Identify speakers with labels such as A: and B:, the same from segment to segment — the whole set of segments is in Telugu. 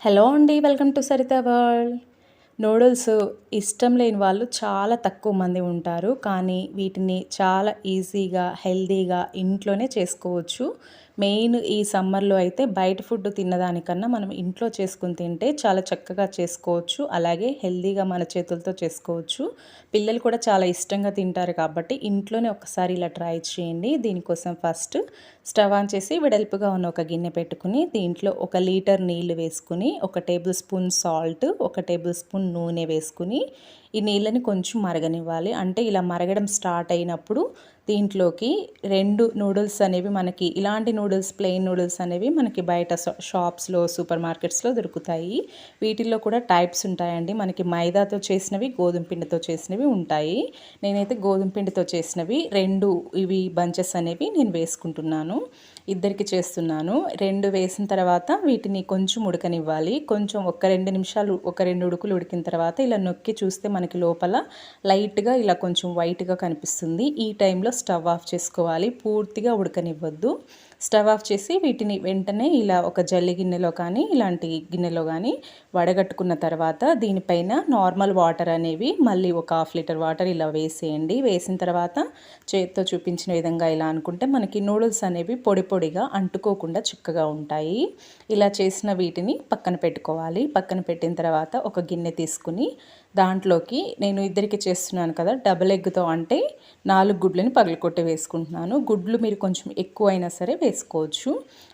A: హలో అండి welcome to Saritha world. Noodles ఇష్టం లేని వాళ్ళు చాలా తక్కువ మంది ఉంటారు కానీ వీటిని చాలా ఈజీగా హెల్తీగా ఇంట్లోనే చేసుకోవచ్చు. మెయిన్ ఈ సమ్మర్లో అయితే బయట ఫుడ్ తిన్నదానికన్నా మనం ఇంట్లో చేసుకుని తింటే చాలా చక్కగా చేసుకోవచ్చు. అలాగే హెల్తీగా మన చేతులతో చేసుకోవచ్చు. పిల్లలు కూడా చాలా ఇష్టంగా తింటారు కాబట్టి ఇంట్లోనే ఒకసారి ఇలా ట్రై చేయండి. దీనికోసం ఫస్ట్ స్టవ్ ఆన్ చేసి వెడల్పుగా ఉన్న ఒక గిన్నె పెట్టుకుని దీంట్లో ఒక లీటర్ నీళ్ళు వేసుకుని ఒక టేబుల్ స్పూన్ సాల్ట్ ఒక టేబుల్ స్పూన్ నూనె వేసుకుని ఈ నీళ్ళని కొంచెం మరగనివ్వాలి. అంటే ఇలా మరగడం స్టార్ట్ అయినప్పుడు దీంట్లోకి రెండు నూడిల్స్ అనేవి మనకి ఇలాంటి నూడిల్స్ ప్లెయిన్ నూడిల్స్ అనేవి మనకి బయట షాప్స్లో సూపర్ మార్కెట్స్లో దొరుకుతాయి. వీటిల్లో కూడా టైప్స్ ఉంటాయండి. మనకి మైదాతో చేసినవి గోధుమ పిండితో చేసినవి ఉంటాయి. నేనైతే గోధుమ పిండితో చేసినవి రెండు ఇవి బంచెస్ అనేవి నేను వేసుకుంటున్నాను. ఇద్దరికి చేస్తున్నాను. రెండు వేసిన తర్వాత వీటిని కొంచెం ఉడకనివ్వాలి. కొంచెం ఒక రెండు నిమిషాలు ఒక రెండు ఉడుకులు ఉడికిన తర్వాత ఇలా నొక్కి చూస్తే మనకి లోపల లైట్గా ఇలా కొంచెం వైట్గా కనిపిస్తుంది. ఈ టైంలో స్టవ్ ఆఫ్ చేసుకోవాలి. పూర్తిగా ఉడకనివ్వద్దు. స్టవ్ ఆఫ్ చేసి వీటిని వెంటనే ఇలా ఒక జల్లి గిన్నెలో కానీ ఇలాంటి గిన్నెలో కానీ వడగట్టుకున్న తర్వాత దీనిపైన నార్మల్ వాటర్ అనేవి మళ్ళీ ఒక హాఫ్ లీటర్ వాటర్ ఇలా వేసేయండి. వేసిన తర్వాత చేతితో చూపించిన విధంగా ఇలా అనుకుంటే మనకి నూడిల్స్ అనేవి పొడి పొడిగా అంటుకోకుండా చిక్కగా ఉంటాయి. ఇలా చేసిన వీటిని పక్కన పెట్టుకోవాలి. పక్కన పెట్టిన తర్వాత ఒక గిన్నె తీసుకుని దాంట్లోకి నేను ఇద్దరికి చేస్తున్నాను కదా డబుల్ ఎగ్తో అంటే నాలుగు గుడ్లని పగలకొట్టి వేసుకుంటున్నాను. గుడ్లు మీరు కొంచెం ఎక్కువైనా సరే వేసుకోవచ్చు.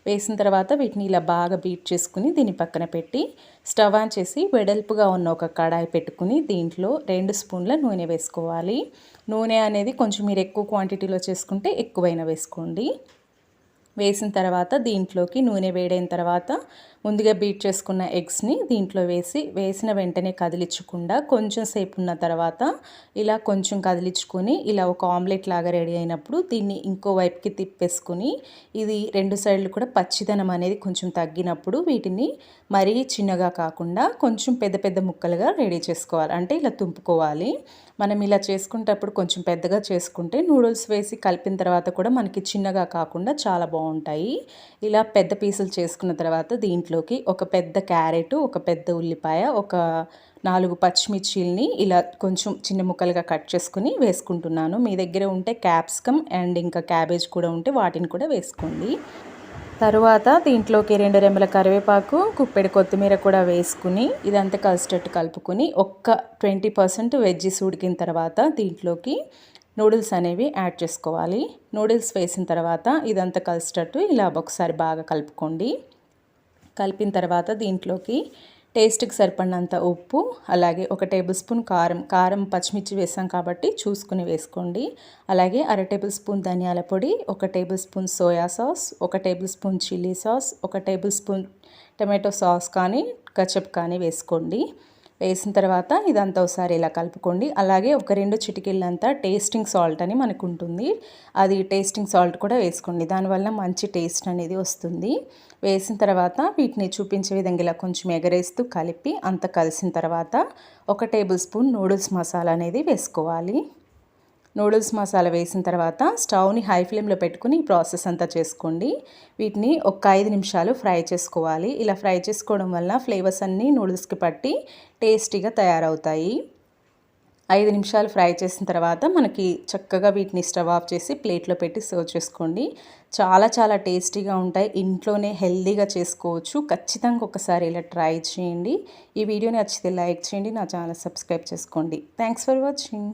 A: వేసిన తర్వాత వీటిని ఇలా బాగా బీట్ చేసుకుని దీన్ని పక్కన పెట్టి స్టవ్ ఆన్ చేసి వెడల్పుగా ఉన్న ఒక కడాయి పెట్టుకుని దీంట్లో రెండు స్పూన్ల నూనె వేసుకోవాలి. నూనె అనేది కొంచెం మీరు ఎక్కువ క్వాంటిటీలో చేసుకుంటే ఎక్కువైనా వేసుకోండి. వేసిన తర్వాత దీంట్లోకి నూనె వేడైన తర్వాత ముందుగా బీట్ చేసుకున్న ఎగ్స్ని దీంట్లో వేసి వేసిన వెంటనే కదిలించకుండా కొంచెం సేపు ఉన్న తర్వాత ఇలా కొంచెం కదిలించుకొని ఇలా ఒక ఆమ్లెట్ లాగా రెడీ అయినప్పుడు దీన్ని ఇంకో వైపుకి తిప్పేసుకుని ఇది రెండు సైడ్లు కూడా పచ్చిదనం అనేది కొంచెం తగ్గినప్పుడు వీటిని మరీ చిన్నగా కాకుండా కొంచెం పెద్ద పెద్ద ముక్కలుగా రెడీ చేసుకోవాలి. అంటే ఇలా తుంపుకోవాలి. మనం ఇలా చేసుకునేటప్పుడు కొంచెం పెద్దగా చేసుకుంటే నూడిల్స్ వేసి కలిపిన తర్వాత కూడా మనకి చిన్నగా కాకుండా చాలా బాగుంటాయి. ఇలా పెద్ద పీసులు చేసుకున్న తర్వాత దీంట్లోకి ఒక పెద్ద క్యారెట్ ఒక పెద్ద ఉల్లిపాయ ఒక నాలుగు పచ్చిమిర్చిల్ని ఇలా కొంచెం చిన్న ముక్కలుగా కట్ చేసుకుని వేసుకుంటున్నాను. మీ దగ్గర ఉంటే క్యాప్సికమ్ అండ్ ఇంకా క్యాబేజ్ కూడా ఉంటే వాటిని కూడా వేసుకోండి. తరువాత దీంట్లోకి రెండు రెమ్మల కరివేపాకు కుప్పెడి కొత్తిమీర కూడా వేసుకుని ఇదంతా కలిసేటట్టు కలుపుకొని ఒక్క ట్వంటీ పర్సెంట్ వెజ్జీస్ ఉడికిన తర్వాత దీంట్లోకి నూడిల్స్ అనేవి యాడ్ చేసుకోవాలి. నూడిల్స్ వేసిన తర్వాత ఇదంతా కలిసేటట్టు ఇలా ఒకసారి బాగా కలుపుకోండి. కలిపిన తర్వాత దీంట్లోకి టేస్ట్కి సరిపడినంత ఉప్పు అలాగే ఒక టేబుల్ స్పూన్ కారం కారం పచ్చిమిర్చి వేసాం కాబట్టి చూసుకుని వేసుకోండి. అలాగే అర టేబుల్ స్పూన్ ధనియాల పొడి ఒక టేబుల్ స్పూన్ సోయా సాస్ ఒక టేబుల్ స్పూన్ చిల్లీ సాస్ ఒక టేబుల్ స్పూన్ టమాటో సాస్ కానీ కచప్ కానీ వేసుకోండి. వేసిన తర్వాత ఇదంతా ఒకసారి ఇలా కలుపుకోండి. అలాగే ఒక రెండు చిటికీలంతా టేస్టింగ్ సాల్ట్ అని మనకు ఉంటుంది అది టేస్టింగ్ సాల్ట్ కూడా వేసుకోండి. దానివల్ల మంచి టేస్ట్ అనేది వస్తుంది. వేసిన తర్వాత వీటిని చూపించే విధంగా ఇలా కొంచెం ఎగరేస్తూ కలిపి అంత కలిసిన తర్వాత ఒక టేబుల్ స్పూన్ నూడిల్స్ మసాలా అనేది వేసుకోవాలి. నూడిల్స్ మసాలా వేసిన తర్వాత స్టవ్ని హై ఫ్లేమ్లో పెట్టుకుని ఈ ప్రాసెస్ అంతా చేసుకోండి. వీటిని ఒక ఐదు నిమిషాలు ఫ్రై చేసుకోవాలి. ఇలా ఫ్రై చేసుకోవడం వల్ల ఫ్లేవర్స్ అన్నీ నూడిల్స్కి పట్టి టేస్టీగా తయారవుతాయి. ఐదు నిమిషాలు ఫ్రై చేసిన తర్వాత మనకి చక్కగా వీటిని స్టవ్ ఆఫ్ చేసి ప్లేట్లో పెట్టి సర్వ్ చేసుకోండి. చాలా చాలా టేస్టీగా ఉంటాయి. ఇంట్లోనే హెల్దీగా చేసుకోవచ్చు. ఖచ్చితంగా ఒకసారి ఇలా ట్రై చేయండి. ఈ వీడియోని నచ్చితే లైక్ చేయండి. నా ఛానల్ సబ్స్క్రైబ్ చేసుకోండి. Thanks for watching.